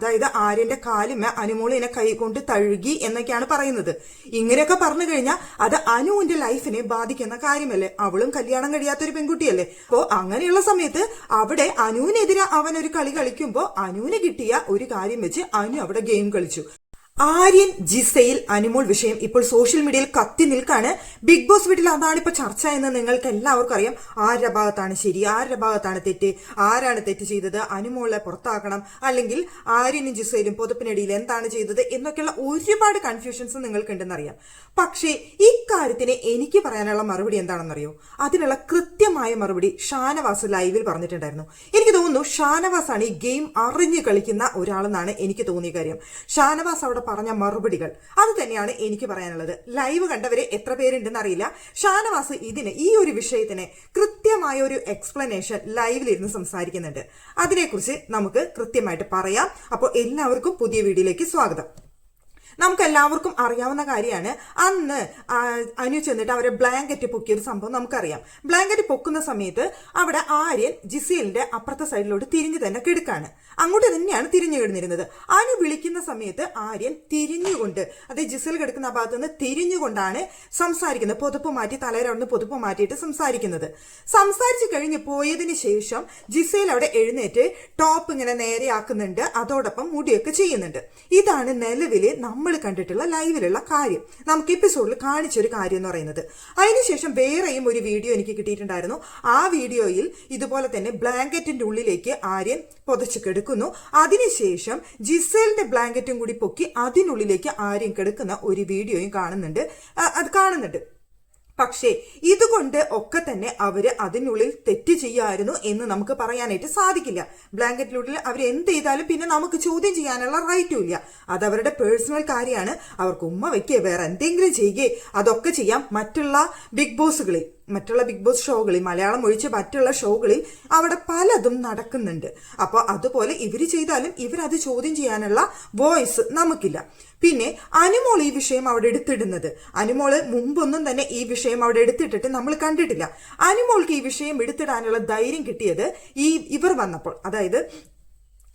അതായത് ആര്യന്റെ കാലുമ അനുമോളിനെ കൈകൊണ്ട് തഴുകി എന്നൊക്കെയാണ് പറയുന്നത്. ഇങ്ങനെയൊക്കെ പറഞ്ഞു കഴിഞ്ഞാൽ അത് അനുവിന്റെ ലൈഫിനെ ബാധിക്കുന്ന കാര്യമല്ലേ? അവളും കല്യാണം കഴിയാത്ത ഒരു പെൺകുട്ടിയല്ലേ? അപ്പോ അങ്ങനെയുള്ള സമയത്ത് അവിടെ അനുവിനെതിരെ അവൻ ഒരു കളി കളിക്കുമ്പോ അനുവിന് കിട്ടിയ ഒരു കാര്യം വെച്ച് അനു അവിടെ ഗെയിം കളിച്ചു. ആര്യൻ ജിസയിൽ അനുമോൾ വിഷയം ഇപ്പോൾ സോഷ്യൽ മീഡിയയിൽ കത്തി നിൽക്കാണ്. ബിഗ് ബോസ് വീട്ടിൽ അതാണ് ഇപ്പൊ ചർച്ച എന്ന് നിങ്ങൾക്ക് എല്ലാവർക്കും അറിയാം. ആരുടെ ഭാഗത്താണ് ശരി ആരുടെ ഭാഗത്താണ് തെറ്റ് ആരാണ് തെറ്റ് ചെയ്തത് അനുമോളെ പുറത്താക്കണം അല്ലെങ്കിൽ ആര്യനും ജിസയിലും പൊതുപ്പിനിടയിൽ എന്താണ് ചെയ്തത് എന്നൊക്കെയുള്ള ഒരുപാട് കൺഫ്യൂഷൻസ് നിങ്ങൾക്കുണ്ടെന്നറിയാം. പക്ഷേ ഇക്കാര്യത്തിന് എനിക്ക് പറയാനുള്ള മറുപടി എന്താണെന്നറിയോ? അതിനുള്ള കൃത്യമായ മറുപടി ഷാനവാസ് ലൈവിൽ പറഞ്ഞിട്ടുണ്ടായിരുന്നു. എനിക്ക് തോന്നുന്നു ഷാനവാസ് ആണ് ഈ ഗെയിം അറിഞ്ഞു കളിക്കുന്ന ഒരാളെന്നാണ് എനിക്ക് തോന്നിയ കാര്യം. ഷാനവാസ് അവിടെ പറഞ്ഞ മറുപടികൾ. അത് തന്നെയാണ് എനിക്ക് പറയാനുള്ളത്. ലൈവ് കണ്ടവരെ എത്ര പേരുണ്ടെന്ന് അറിയില്ല. ഷാനവാസ് ഇതിന് ഈ ഒരു വിഷയത്തിന് കൃത്യമായ ഒരു എക്സ്പ്ലനേഷൻ ലൈവിലിരുന്ന് സംസാരിക്കുന്നുണ്ട്. അതിനെക്കുറിച്ച് നമുക്ക് കൃത്യമായിട്ട് പറയാം. അപ്പോൾ എല്ലാവർക്കും പുതിയ വീഡിയോയിലേക്ക് സ്വാഗതം. നമുക്ക് എല്ലാവർക്കും അറിയാവുന്ന കാര്യമാണ്. അന്ന് അനു ചെന്നിട്ട് അവരെ ബ്ലാങ്കറ്റ് പൊക്കിയ ഒരു സംഭവം നമുക്കറിയാം. ബ്ലാങ്കറ്റ് പൊക്കുന്ന സമയത്ത് അവിടെ ആര്യൻ ജിസേലിന്റെ അപ്പുറത്തെ സൈഡിലോട്ട് തിരിഞ്ഞു തന്നെ കിടക്കാണ്. അങ്ങോട്ട് തന്നെയാണ് തിരിഞ്ഞു കിടന്നിരുന്നത്. അനു വിളിക്കുന്ന സമയത്ത് ആര്യൻ തിരിഞ്ഞുകൊണ്ട് അതായത് ജിസേൽ കിടക്കുന്ന ഭാഗത്ത് നിന്ന് തിരിഞ്ഞുകൊണ്ടാണ് സംസാരിക്കുന്നത്. പൊതുപ്പ് മാറ്റി തലയിലവിടുന്ന് പൊതുപ്പ് മാറ്റിയിട്ട് സംസാരിക്കുന്നത്. സംസാരിച്ച് കഴിഞ്ഞ് പോയതിന് ശേഷം ജിസേൽ അവിടെ എഴുന്നേറ്റ് ടോപ്പ് ഇങ്ങനെ നേരെയാക്കുന്നുണ്ട്. അതോടൊപ്പം മുടിയൊക്കെ ചെയ്യുന്നുണ്ട്. ഇതാണ് നിലവിൽ നമ്മൾ കണ്ടിട്ടുള്ള ലൈവിലുള്ള കാര്യം. നമുക്ക് എപ്പിസോഡിൽ കാണിച്ചൊരു കാര്യം എന്ന് പറയുന്നത്. അതിനുശേഷം വേറെയും ഒരു വീഡിയോ എനിക്ക് കിട്ടിയിട്ടുണ്ടായിരുന്നു. ആ വീഡിയോയിൽ ഇതുപോലെ തന്നെ ബ്ലാങ്കറ്റിന്റെ ഉള്ളിലേക്ക് ആര്യൻ പൊതച്ച് കിടക്കുന്നു. അതിനുശേഷം ജിസേലിന്റെ ബ്ലാങ്കറ്റും കൂടി പൊക്കി അതിനുള്ളിലേക്ക് ആര്യൻ കിടക്കുന്ന ഒരു വീഡിയോയും കാണുന്നുണ്ട്. അത് കാണുന്നുണ്ട്. പക്ഷേ ഇതുകൊണ്ട് ഒക്കെ തന്നെ അവർ അതിനുള്ളിൽ തെറ്റ് ചെയ്യായിരുന്നു എന്ന് നമുക്ക് പറയാനായിട്ട് സാധിക്കില്ല. ബ്ലാങ്കറ്റിനുള്ളിൽ അവർ എന്ത് ചെയ്താലും പിന്നെ നമുക്ക് ചോദ്യം ചെയ്യാനുള്ള റൈറ്റും ഇല്ല. അത് അവരുടെ പേഴ്സണൽ കാര്യമാണ്. അവർക്ക് ഉമ്മ വെക്കുക വേറെ എന്തെങ്കിലും ചെയ്യുകയെ അതൊക്കെ ചെയ്യാം മറ്റുള്ള ബിഗ് ബോസുകളിൽ മറ്റുള്ള ബിഗ് ബോസ് ഷോകളിൽ മലയാളം ഒഴിച്ച് മറ്റുള്ള ഷോകളിൽ അവിടെ പലതും നടക്കുന്നുണ്ട്. അപ്പോൾ അതുപോലെ ഇവർ ചെയ്താലും ഇവരത് ചോദ്യം ചെയ്യാനുള്ള വോയിസ് നമുക്കില്ല. പിന്നെ അനുമോൾ ഈ വിഷയം അവിടെ എടുത്തിടുന്നത്. അനുമോൾ മുമ്പൊന്നും തന്നെ ഈ വിഷയം അവിടെ എടുത്തിട്ടിട്ട് നമ്മൾ കണ്ടിട്ടില്ല. അനുമോൾക്ക് ഈ വിഷയം എടുത്തിടാനുള്ള ധൈര്യം കിട്ടിയത് ഈ ഇവർ വന്നപ്പോൾ. അതായത്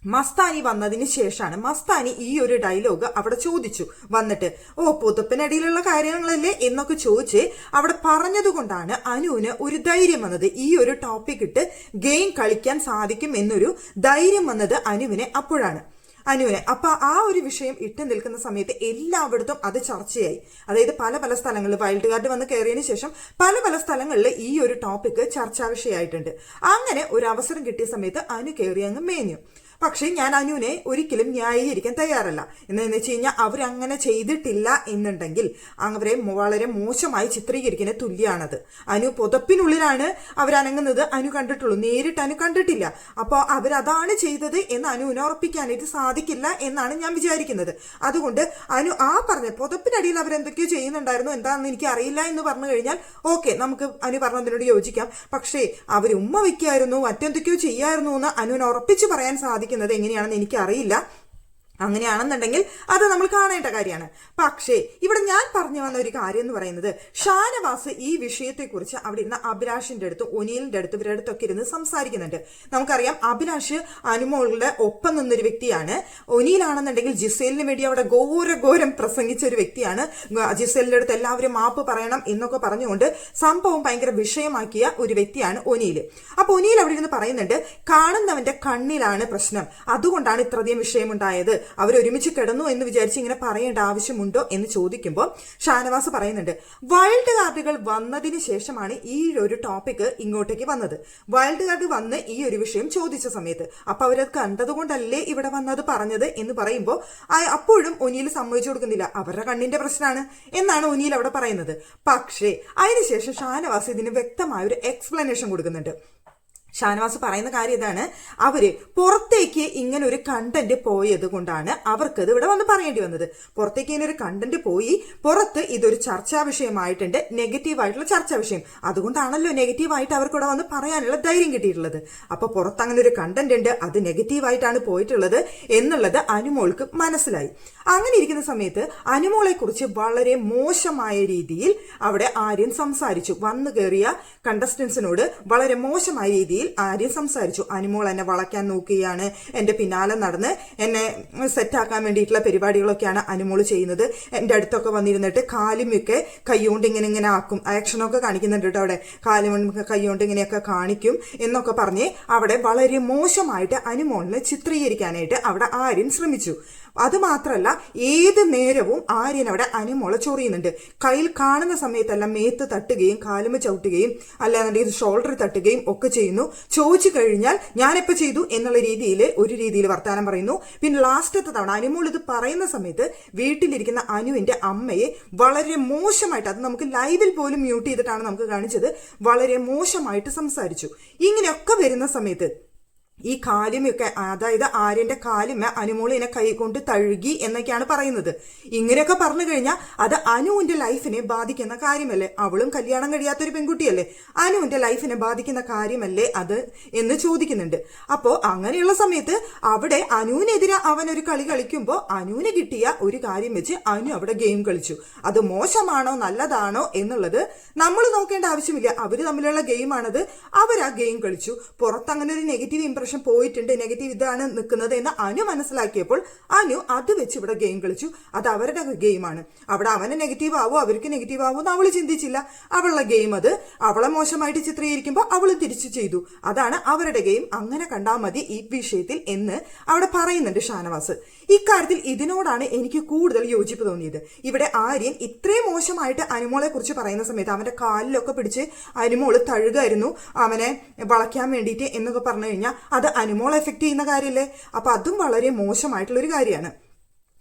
മസ്താനി വന്നതിന് ശേഷമാണ് മസ്താനി ഈ ഒരു ഡയലോഗ് അവിടെ ചോദിച്ചു. വന്നിട്ട് ഓ പുതുപ്പിനടിയിലുള്ള കാര്യങ്ങളല്ലേ? എന്നൊക്കെ ചോദിച്ച് അവിടെ പറഞ്ഞതുകൊണ്ടാണ് അനുവിന് ഒരു ധൈര്യം വന്നത്. ഈ ഒരു ടോപ്പിക് ഇട്ട് ഗെയിം കളിക്കാൻ സാധിക്കും എന്നൊരു ധൈര്യം വന്നത് അനുവിനെ അപ്പോഴാണ്. അനുവിനെ അപ്പൊ ആ ഒരു വിഷയം ഇട്ട് നിൽക്കുന്ന സമയത്ത് എല്ലായിടത്തും അത് ചർച്ചയായി. അതായത് പല പല സ്ഥലങ്ങളിൽ വൈൽഡ് കാർഡ് വന്ന് കയറിയതിനു ശേഷം പല പല സ്ഥലങ്ങളിൽ ഈ ഒരു ടോപ്പിക് ചർച്ചാ വിഷയമായിട്ടുണ്ട്. അങ്ങനെ ഒരു അവസരം കിട്ടിയ സമയത്ത് അനു കയറി അങ്ങ് മേഞ്ഞു. പക്ഷേ ഞാൻ അനുവിനെ ഒരിക്കലും ന്യായീകരിക്കാൻ തയ്യാറല്ല. എന്നു വെച്ച് കഴിഞ്ഞാൽ അവരങ്ങനെ ചെയ്തിട്ടില്ല എന്നുണ്ടെങ്കിൽ അവരെ വളരെ മോശമായി ചിത്രീകരിക്കുന്ന തുല്യാണത്. അനു പുതപ്പിനുള്ളിലാണ് അവരനങ്ങുന്നത്. അനു കണ്ടിട്ടുള്ളൂ. നേരിട്ട് അനു കണ്ടിട്ടില്ല. അപ്പോൾ അവരതാണ് ചെയ്തത് എന്ന് അനുവിനെ ഉറപ്പിക്കാനായിട്ട് സാധിക്കില്ല എന്നാണ് ഞാൻ വിചാരിക്കുന്നത്. അതുകൊണ്ട് അനു ആ പറഞ്ഞ പുതപ്പിനടിയിൽ അവരെന്തൊക്കെയോ ചെയ്യുന്നുണ്ടായിരുന്നു എന്താണെന്ന് എനിക്ക് അറിയില്ല എന്ന് പറഞ്ഞു കഴിഞ്ഞാൽ ഓക്കെ നമുക്ക് അനു പറഞ്ഞതിനോട് യോജിക്കാം. പക്ഷേ അവർ ഉമ്മ വയ്ക്കായിരുന്നു മറ്റെന്തൊക്കെയോ ചെയ്യായിരുന്നു എന്ന് അനുവിനെ ഉറപ്പിച്ച് പറയാൻ സാധിക്കുന്നത് എങ്ങനെയാണെന്ന് എനിക്കറിയില്ല. അങ്ങനെയാണെന്നുണ്ടെങ്കിൽ അത് നമ്മൾ കാണേണ്ട കാര്യമാണ്. പക്ഷേ ഇവിടെ ഞാൻ പറഞ്ഞു വന്ന ഒരു കാര്യം എന്ന് പറയുന്നത് ഷാനവാസ് ഈ വിഷയത്തെക്കുറിച്ച് അവിടെ ഇരുന്ന അഭിലാഷിന്റെ അടുത്ത് ഒനിയലിന്റെ അടുത്ത് ഇവരുടെ അടുത്തൊക്കെ ഇരുന്ന് സംസാരിക്കുന്നുണ്ട്. നമുക്കറിയാം അഭിലാഷ് അനുമോളുടെ ഒപ്പം നിന്നൊരു വ്യക്തിയാണ്. ഒനിയിലാണെന്നുണ്ടെങ്കിൽ ജിസേലിന് വേണ്ടി അവിടെ ഘോരഘോരം പ്രസംഗിച്ച ഒരു വ്യക്തിയാണ്. ജിസേലിന്റെ അടുത്ത് എല്ലാവരും മാപ്പ് പറയണം എന്നൊക്കെ പറഞ്ഞുകൊണ്ട് സംഭവം ഭയങ്കര വിഷയമാക്കിയ ഒരു വ്യക്തിയാണ് ഒനിയിൽ അപ്പൊ ഒനിയിൽ അവിടെ ഇരുന്ന് പറയുന്നുണ്ട് കാണുന്നവന്റെ കണ്ണിലാണ് പ്രശ്നം. അതുകൊണ്ടാണ് ഇത്രയധികം വിഷയമുണ്ടായത്. അവർ ഒരുമിച്ച് കിടന്നു എന്ന് വിചാരിച്ച് ഇങ്ങനെ പറയേണ്ട ആവശ്യമുണ്ടോ എന്ന് ചോദിക്കുമ്പോൾ ഷാനവാസ് പറയുന്നുണ്ട് വൈൽഡ് കാർഡുകൾ വന്നതിന് ശേഷമാണ് ഈ ഒരു ടോപ്പിക് ഇങ്ങോട്ടേക്ക് വന്നത്. വൈൽഡ് കാർഡ് വന്ന് ഈ ഒരു വിഷയം ചോദിച്ച സമയത്ത്. അപ്പൊ അവരത് കണ്ടതുകൊണ്ടല്ലേ ഇവിടെ വന്നത് പറഞ്ഞത് എന്ന് പറയുമ്പോൾ അപ്പോഴും ഒനിയിൽ സമ്മതിച്ചു കൊടുക്കുന്നില്ല. അവരുടെ കണ്ണിന്റെ പ്രശ്നമാണ് എന്നാണ് ഒനിയിൽ അവിടെ പറയുന്നത്. പക്ഷേ അതിനുശേഷം ഷാനവാസ് ഇതിന് വ്യക്തമായ ഒരു എക്സ്പ്ലനേഷൻ കൊടുക്കുന്നുണ്ട്. ഷാനവാസ് പറയുന്ന കാര്യം ഇതാണ്. അവർ പുറത്തേക്ക് ഇങ്ങനെ ഒരു കണ്ടന്റ് പോയത് കൊണ്ടാണ് അവർക്കത് ഇവിടെ വന്ന് പറയേണ്ടി വന്നത്. പുറത്തേക്ക് ഇങ്ങനെ ഒരു കണ്ടന്റ് പോയി പുറത്ത് ഇതൊരു ചർച്ചാ വിഷയമായിട്ടുണ്ട് നെഗറ്റീവ് ആയിട്ടുള്ള ചർച്ചാ വിഷയം. അതുകൊണ്ടാണല്ലോ നെഗറ്റീവായിട്ട് അവർക്ക് ഇവിടെ വന്ന് പറയാനുള്ള ധൈര്യം കിട്ടിയിട്ടുള്ളത്. അപ്പൊ പുറത്ത് അങ്ങനെ ഒരു കണ്ടന്റ് ഉണ്ട് അത് നെഗറ്റീവായിട്ടാണ് പോയിട്ടുള്ളത് എന്നുള്ളത് അനുമോൾക്ക് മനസ്സിലായി. അങ്ങനെ ഇരിക്കുന്ന സമയത്ത് അനുമോളെ കുറിച്ച് വളരെ മോശമായ രീതിയിൽ അവിടെ ആര്യൻ സംസാരിച്ചു. വന്നു കയറിയ കണ്ടസ്റ്റൻസിനോട് വളരെ മോശമായ രീതിയിൽ രീതിയിൽ ആര്യം സംസാരിച്ചു. അനുമോൾ എന്നെ വളയ്ക്കാൻ നോക്കുകയാണ്. എന്റെ പിന്നാലെ നടന്ന് എന്നെ സെറ്റാക്കാൻ വേണ്ടിയിട്ടുള്ള പരിപാടികളൊക്കെയാണ് അനുമോൾ ചെയ്യുന്നത്. എന്റെ അടുത്തൊക്കെ വന്നിരുന്നിട്ട് കാലുമൊക്കെ കൈകൊണ്ട് ഇങ്ങനെ ഇങ്ങനെ ആക്കും. ആക്ഷനൊക്കെ കാണിക്കുന്നുണ്ട് കേട്ടോ അവിടെ. കാലും കൈകൊണ്ട് ഇങ്ങനെയൊക്കെ കാണിക്കും എന്നൊക്കെ പറഞ്ഞ് അവിടെ വളരെ മോശമായിട്ട് അനുമോളിനെ ചിത്രീകരിക്കാനായിട്ട് അവിടെ ആര്യൻ ശ്രമിച്ചു. അത് മാത്രല്ല ഏത് നേരവും ആര്യൻ അവിടെ അനുമോളെ ചൊറിയുന്നുണ്ട്. കയ്യിൽ കാണുന്ന സമയത്തെല്ലാം മേത്ത് തട്ടുകയും കാലുമ ചവിട്ടുകയും അല്ലാന്നുണ്ടെങ്കിൽ ഷോൾഡർ തട്ടുകയും ഒക്കെ ചെയ്യുന്നു. ചോദിച്ചു കഴിഞ്ഞാൽ ഞാനിപ്പോൾ ചെയ്തു? എന്നുള്ള രീതിയിൽ ഒരു രീതിയിൽ വർത്താനം പറയുന്നു. പിന്നെ ലാസ്റ്റത്തെ തവണ അനുമോൾ ഇത് പറയുന്ന സമയത്ത് വീട്ടിലിരിക്കുന്ന അനുവിന്റെ അമ്മയെ വളരെ മോശമായിട്ട് അത് നമുക്ക് ലൈവിൽ പോലും മ്യൂട്ട് ചെയ്തിട്ടാണ് നമുക്ക് കാണിച്ചത് വളരെ മോശമായിട്ട് സംസാരിച്ചു. ഇങ്ങനെയൊക്കെ വരുന്ന സമയത്ത് ഈ കാലിമയൊക്കെ അതായത് ആര്യന്റെ കാലിമ അനുമോളിനെ കൈകൊണ്ട് തഴുകി എന്നൊക്കെയാണ് പറയുന്നത്. ഇങ്ങനെയൊക്കെ പറഞ്ഞു കഴിഞ്ഞാൽ അത് അനുവിന്റെ ലൈഫിനെ ബാധിക്കുന്ന കാര്യമല്ലേ? അവളും കല്യാണം കഴിയാത്തൊരു പെൺകുട്ടിയല്ലേ? അനുവിന്റെ ലൈഫിനെ ബാധിക്കുന്ന കാര്യമല്ലേ അത് എന്ന് ചോദിക്കുന്നുണ്ട്. അപ്പോ അങ്ങനെയുള്ള സമയത്ത് അവിടെ അനുവിനെതിരെ അവൻ ഒരു കളി കളിക്കുമ്പോൾ അനുവിന് കിട്ടിയ ഒരു കാര്യം വെച്ച് അനു അവിടെ ഗെയിം കളിച്ചു. അത് മോശമാണോ നല്ലതാണോ എന്നുള്ളത് നമ്മൾ നോക്കേണ്ട ആവശ്യമില്ല. അവർ തമ്മിലുള്ള ഗെയിമാണത്. അവർ ആ ഗെയിം കളിച്ചു. പുറത്ത് അങ്ങനെ ഒരു നെഗറ്റീവ് ഇംപ്രഷൻ പോയിട്ടുണ്ട്. നെഗറ്റീവ് ഇതാണ് നിൽക്കുന്നത് എന്ന് അനു മനസ്സിലാക്കിയപ്പോൾ അനു അത് വെച്ച് ഇവിടെ ഗെയിം കളിച്ചു. അത് അവരുടെ ഗെയിമാണ് അവിടെ അവന് നെഗറ്റീവ് ആവോ അവർക്ക് നെഗറ്റീവ് ആവോ എന്ന് അവൾ ചിന്തിച്ചില്ല. അവളുടെ ഗെയിം അത് അവളെ മോശമായിട്ട് ചിത്രീകരിക്കുമ്പോൾ അവൾ തിരിച്ചു ചെയ്തു. അതാണ് അവരുടെ ഗെയിം അങ്ങനെ കണ്ടാൽ മതി ഈ വിഷയത്തിൽ എന്ന് അവിടെ പറയുന്നുണ്ട് ഷാനവാസ്. ഇക്കാര്യത്തിൽ ഇതിനോടാണ് എനിക്ക് കൂടുതൽ യോജിപ്പ് തോന്നിയത്. ഇവിടെ ആര്യൻ ഇത്രയും മോശമായിട്ട് അനുമോളെ കുറിച്ച് പറയുന്ന സമയത്ത് അവന്റെ കാലിലൊക്കെ പിടിച്ച് അനുമോൾ തഴുകായിരുന്നു. അവനെ വളയ്ക്കാൻ വേണ്ടിയിട്ട് എന്നൊക്കെ പറഞ്ഞു കഴിഞ്ഞാൽ അത് അനുമോൾ എഫക്ട് ചെയ്യുന്ന കാര്യമല്ലേ? അപ്പൊ അതും വളരെ മോശമായിട്ടുള്ള ഒരു കാര്യമാണ്.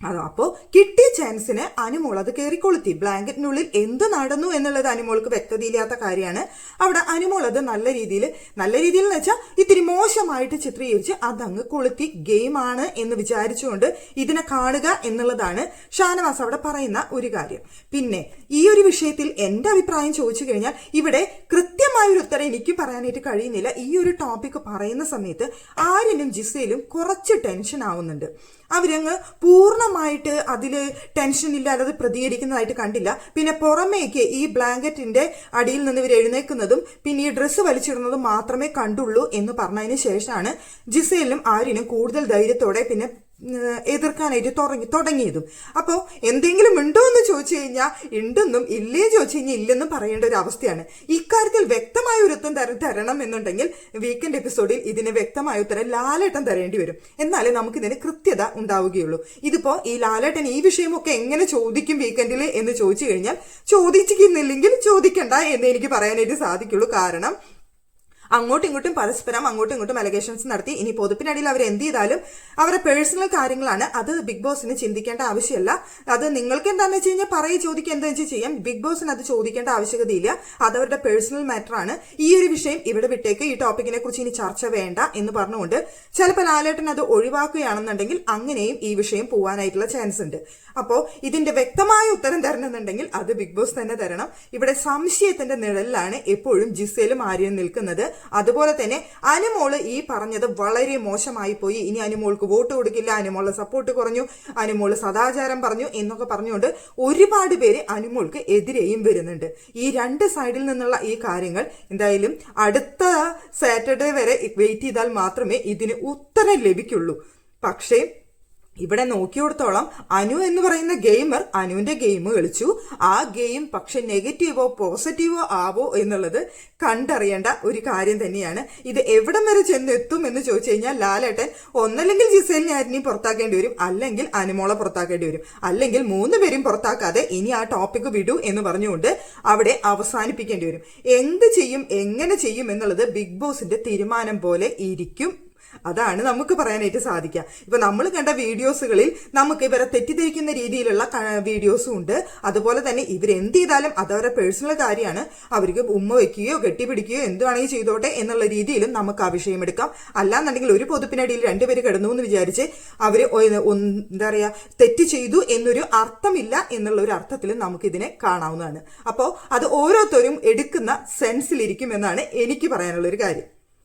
അത് അപ്പോൾ കിട്ടിയ ചാൻസിന് അനുമോൾ അത് കയറിക്കൊളുത്തി. ബ്ലാങ്കറ്റിനുള്ളിൽ എന്ത് നടന്നു എന്നുള്ളത് അനുമോൾക്ക് വ്യക്തതയില്ലാത്ത കാര്യമാണ്. അവിടെ അനുമോൾ അത് നല്ല രീതിയിൽ നല്ല രീതിയിൽ എന്ന് വെച്ചാൽ ഇത്തിരി മോശമായിട്ട് ചിത്രീകരിച്ച് അതങ്ങ് കൊളുത്തി. ഗെയിമാണ് എന്ന് വിചാരിച്ചുകൊണ്ട് ഇതിനെ കാണുക എന്നുള്ളതാണ് ഷാനവാസ് അവിടെ പറയുന്ന ഒരു കാര്യം. പിന്നെ ഈ ഒരു വിഷയത്തിൽ എന്റെ അഭിപ്രായം ചോദിച്ചു കഴിഞ്ഞാൽ ഇവിടെ കൃത്യമായ ഒരു ഉത്തരം എനിക്ക് പറയാനായിട്ട് കഴിയുന്നില്ല. ഈ ഒരു ടോപ്പിക് പറയുന്ന സമയത്ത് ആര്യനും ജിസയിലും കുറച്ച് ടെൻഷൻ ആവുന്നുണ്ട്. അവരങ്ങ് പൂർണമായിട്ട് അതിൽ ടെൻഷൻ ഇല്ലാതെ പ്രതികരിക്കുന്നതായിട്ട് കണ്ടില്ല. പിന്നെ പുറമേക്ക് ഈ ബ്ലാങ്കറ്റിന്റെ അടിയിൽ നിന്ന് ഇവർ എഴുന്നേക്കുന്നതും പിന്നെ ഈ ഡ്രസ്സ് വലിച്ചിടുന്നതും മാത്രമേ കണ്ടുള്ളൂ എന്ന് പറഞ്ഞതിന് ശേഷമാണ് ജിസയിലും ആര്യനും കൂടുതൽ ധൈര്യത്തോടെ പിന്നെ എതിർക്കാനായിട്ട് തുടങ്ങി തുടങ്ങിയതും. അപ്പോൾ എന്തെങ്കിലും ഉണ്ടോ എന്ന് ചോദിച്ചു കഴിഞ്ഞാൽ ഉണ്ടെന്നും ഇല്ലേ ചോദിച്ചു കഴിഞ്ഞാൽ ഇല്ലെന്നും പറയേണ്ട ഒരു അവസ്ഥയാണ്. ഇക്കാര്യത്തിൽ വ്യക്തമായ ഒരു ഉത്തരം തര തരണം എന്നുണ്ടെങ്കിൽ വീക്കെൻഡ് എപ്പിസോഡിൽ ഇതിന് വ്യക്തമായ ഉത്തരം ലാലേട്ടൻ തരേണ്ടി വരും. എന്നാലേ നമുക്ക് ഇതിന് കൃത്യത ഉണ്ടാവുകയുള്ളൂ. ഇതിപ്പോ ഈ ലാലേട്ടൻ ഈ വിഷയമൊക്കെ എങ്ങനെ ചോദിക്കും വീക്കെൻഡിൽ എന്ന് ചോദിച്ചു കഴിഞ്ഞാൽ ചോദിച്ചിരിക്കുന്നില്ലെങ്കിൽ ചോദിക്കണ്ട എന്ന് എനിക്ക് പറയാനായിട്ട് സാധിക്കുള്ളൂ. കാരണം അങ്ങോട്ടും ഇങ്ങോട്ടും പരസ്പരം അങ്ങോട്ടും ഇങ്ങോട്ടും അലഗേഷൻസ് നടത്തി. ഇനി പൊതുപ്പിനടിയിൽ അവർ എന്ത് ചെയ്താലും അവരുടെ പേഴ്സണൽ കാര്യങ്ങളാണ്. അത് ബിഗ് ബോസിന് ചിന്തിക്കേണ്ട ആവശ്യമല്ല. അത് നിങ്ങൾക്ക് എന്താണെന്ന് വെച്ച് കഴിഞ്ഞാൽ പറയും ചോദിക്കുക എന്താ വെച്ച് ചെയ്യാം. ബിഗ് ബോസിന് അത് ചോദിക്കേണ്ട ആവശ്യകതയില്ല. അത് അവരുടെ പേഴ്സണൽ മാറ്റർ ആണ്. ഈ ഒരു വിഷയം ഇവിടെ വിട്ടേക്ക്. ഈ ടോപ്പിക്കിനെ കുറിച്ച് ഇനി ചർച്ച വേണ്ട എന്ന് പറഞ്ഞുകൊണ്ട് ചിലപ്പോൾ ലാലേട്ടൻ അത് ഒഴിവാക്കുകയാണെന്നുണ്ടെങ്കിൽ അങ്ങനെയും ഈ വിഷയം പോകാനായിട്ടുള്ള ചാൻസ് ഉണ്ട്. അപ്പോൾ ഇതിന്റെ വ്യക്തമായ ഉത്തരം തരണമെന്നുണ്ടെങ്കിൽ അത് ബിഗ് ബോസ് തന്നെ തരണം. ഇവിടെ സംശയത്തിന്റെ നിഴലിലാണ് എപ്പോഴും ജിസയിലും ആര്യം നിൽക്കുന്നത്. അതുപോലെ തന്നെ അനുമോൾ ഈ പറഞ്ഞത് വളരെ മോശമായി പോയി ഇനി അനുമോൾക്ക് വോട്ട് കൊടുക്കില്ല അനുമോളുടെ സപ്പോർട്ട് കുറഞ്ഞു അനുമോൾ സദാചാരം പറഞ്ഞു എന്നൊക്കെ പറഞ്ഞുകൊണ്ട് ഒരുപാട് പേര് അനുമോൾക്ക് എതിരെയും വരുന്നുണ്ട്. ഈ രണ്ട് സൈഡിൽ നിന്നുള്ള ഈ കാര്യങ്ങൾ എന്തായാലും അടുത്ത സാറ്റർഡേ വരെ വെയിറ്റ് ചെയ്താൽ മാത്രമേ ഇതിന് ഉത്തരം ലഭിക്കുള്ളൂ. പക്ഷേ ഇവിടെ നോക്കിയോടത്തോളം അനു എന്ന് പറയുന്ന ഗെയിമർ അനുവിന്റെ ഗെയിം കളിച്ചു. ആ ഗെയിം പക്ഷെ നെഗറ്റീവോ പോസിറ്റീവോ ആവോ എന്നുള്ളത് കണ്ടറിയേണ്ട ഒരു കാര്യം തന്നെയാണ്. ഇത് എവിടം വരെ ചെന്നെത്തും എന്ന് ചോദിച്ചു കഴിഞ്ഞാൽ ലാലേട്ടൻ ഒന്നല്ലെങ്കിൽ ജിസേലിനെ ആരിനെ പുറത്താക്കേണ്ടി വരും. അല്ലെങ്കിൽ അനുമോളെ പുറത്താക്കേണ്ടി വരും. അല്ലെങ്കിൽ മൂന്ന് പേരും പുറത്താക്കാതെ ഇനി ആ ടോപ്പിക് വിടൂ എന്ന് പറഞ്ഞുകൊണ്ട് അവിടെ അവസാനിപ്പിക്കേണ്ടി വരും. എന്ത് ചെയ്യും എങ്ങനെ ചെയ്യും എന്നുള്ളത് ബിഗ് ബോസിന്റെ തീരുമാനം പോലെ ഇരിക്കും. അതാണ് നമുക്ക് പറയാനായിട്ട് സാധിക്കുക. ഇപ്പൊ നമ്മൾ കണ്ട വീഡിയോസുകളിൽ നമുക്ക് ഇവരെ തെറ്റിദ്ധരിക്കുന്ന രീതിയിലുള്ള വീഡിയോസും ഉണ്ട്. അതുപോലെ തന്നെ ഇവരെന്ത് ചെയ്താലും അതവരുടെ പേഴ്സണൽ കാര്യമാണ്. അവർക്ക് ഉമ്മ വെക്കുകയോ കെട്ടിപ്പിടിക്കുകയോ എന്ത് വേണമെങ്കിൽ ചെയ്തോട്ടെ എന്നുള്ള രീതിയിലും നമുക്ക് ആ വിഷയം എടുക്കാം. അല്ലാന്നുണ്ടെങ്കിൽ ഒരു പൊതുപ്പിനടിയിൽ രണ്ടുപേര് കിടന്നു എന്ന് വിചാരിച്ച് അവർ എന്താ പറയാ തെറ്റ് ചെയ്തു എന്നൊരു അർത്ഥമില്ല എന്നുള്ള ഒരു അർത്ഥത്തിൽ നമുക്കിതിനെ കാണാവുന്നതാണ്. അപ്പോൾ അത് ഓരോരുത്തരും എടുക്കുന്ന സെൻസിലിരിക്കും എന്നാണ് എനിക്ക് പറയാനുള്ള ഒരു കാര്യം.